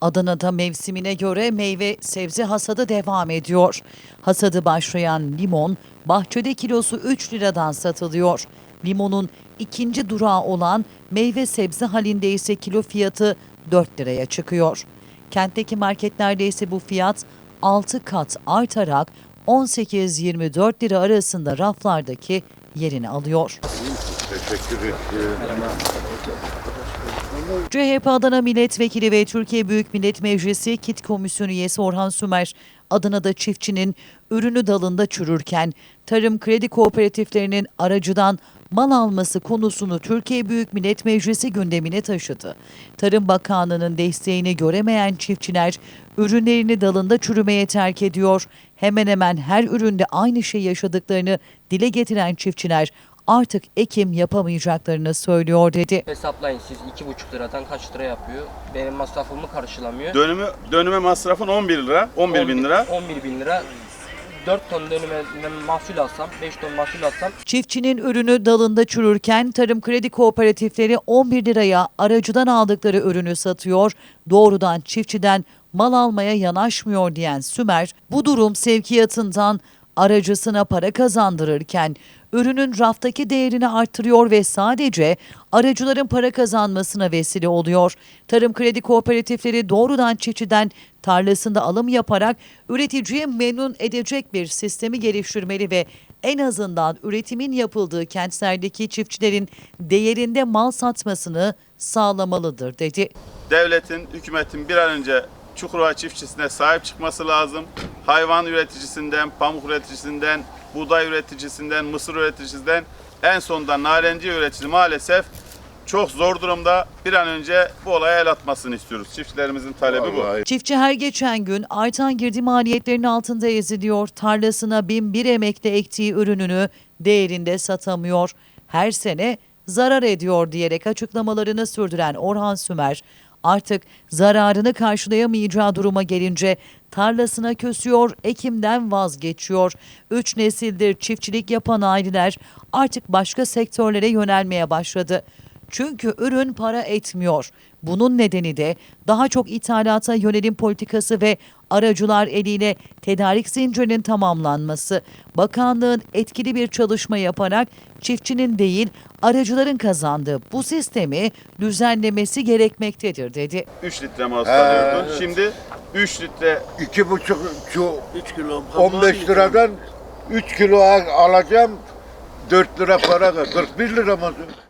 Adana'da mevsimine göre meyve sebze hasadı devam ediyor. Hasadı başlayan limon bahçede kilosu 3 liradan satılıyor. Limonun ikinci durağı olan meyve sebze halinde ise kilo fiyatı 4 liraya çıkıyor. Kentteki marketlerde ise bu fiyat 6 kat artarak 18-24 lira arasında raflardaki yerini alıyor. Teşekkür ederim. CHP Adana Milletvekili ve Türkiye Büyük Millet Meclisi KİT Komisyonu üyesi Orhan Sümer, Adana'da çiftçinin ürünü dalında çürürken tarım kredi kooperatiflerinin aracıdan mal alması konusunu Türkiye Büyük Millet Meclisi gündemine taşıdı. Tarım Bakanlığı'nın desteğini göremeyen çiftçiler ürünlerini dalında çürümeye terk ediyor. Hemen hemen her üründe aynı şey yaşadıklarını dile getiren çiftçiler artık ekim yapamayacaklarını söylüyor dedi. Hesaplayın siz 2,5 liradan kaç lira yapıyor? Benim masrafımı karşılamıyor. Dönümü, dönüme masrafın 11 lira, 11 bin lira. 11 bin lira. 4 ton dönüme mahsul alsam, 5 ton mahsul alsam Çiftçinin ürünü dalında çürürken tarım kredi kooperatifleri 11 liraya aracıdan aldıkları ürünü satıyor, doğrudan çiftçiden mal almaya yanaşmıyor diyen Sümer, bu durum sevkiyatından aracısına para kazandırırken ürünün raftaki değerini artırıyor ve sadece aracıların para kazanmasına vesile oluyor. Tarım kredi kooperatifleri doğrudan çiftçiden tarlasında alım yaparak üreticiye memnun edecek bir sistemi geliştirmeli ve en azından üretimin yapıldığı kentlerdeki çiftçilerin değerinde mal satmasını sağlamalıdır dedi. Devletin, hükümetin bir an önce Çukurova çiftçisine sahip çıkması lazım. Hayvan üreticisinden, pamuk üreticisinden, buğday üreticisinden, mısır üreticisinden en sonunda narenciye üreticisi maalesef çok zor durumda. Bir an önce bu olaya el atmasını istiyoruz. Çiftçilerimizin talebi bu. Çiftçi her geçen gün artan girdi maliyetlerinin altında eziliyor. Tarlasına bin bir emekle ektiği ürününü değerinde satamıyor. Her sene zarar ediyor diyerek açıklamalarını sürdüren Orhan Sümer artık zararını karşılayamayacağı duruma gelince tarlasına kösüyor, ekimden vazgeçiyor. Üç nesildir çiftçilik yapan aileler artık başka sektörlere yönelmeye başladı. Çünkü ürün para etmiyor. Bunun nedeni de daha çok ithalata yönelim politikası ve aracılar eliyle tedarik zincirinin tamamlanması. Bakanlığın etkili bir çalışma yaparak çiftçinin değil aracıların kazandığı bu sistemi düzenlemesi gerekmektedir dedi. 3 litre mal He, alıyordun. evet. Şimdi 3 litre iki buçuk şu 3 kilo 15 liradan 3 kilo al- alacağım 4 lira para 41 lira mazot.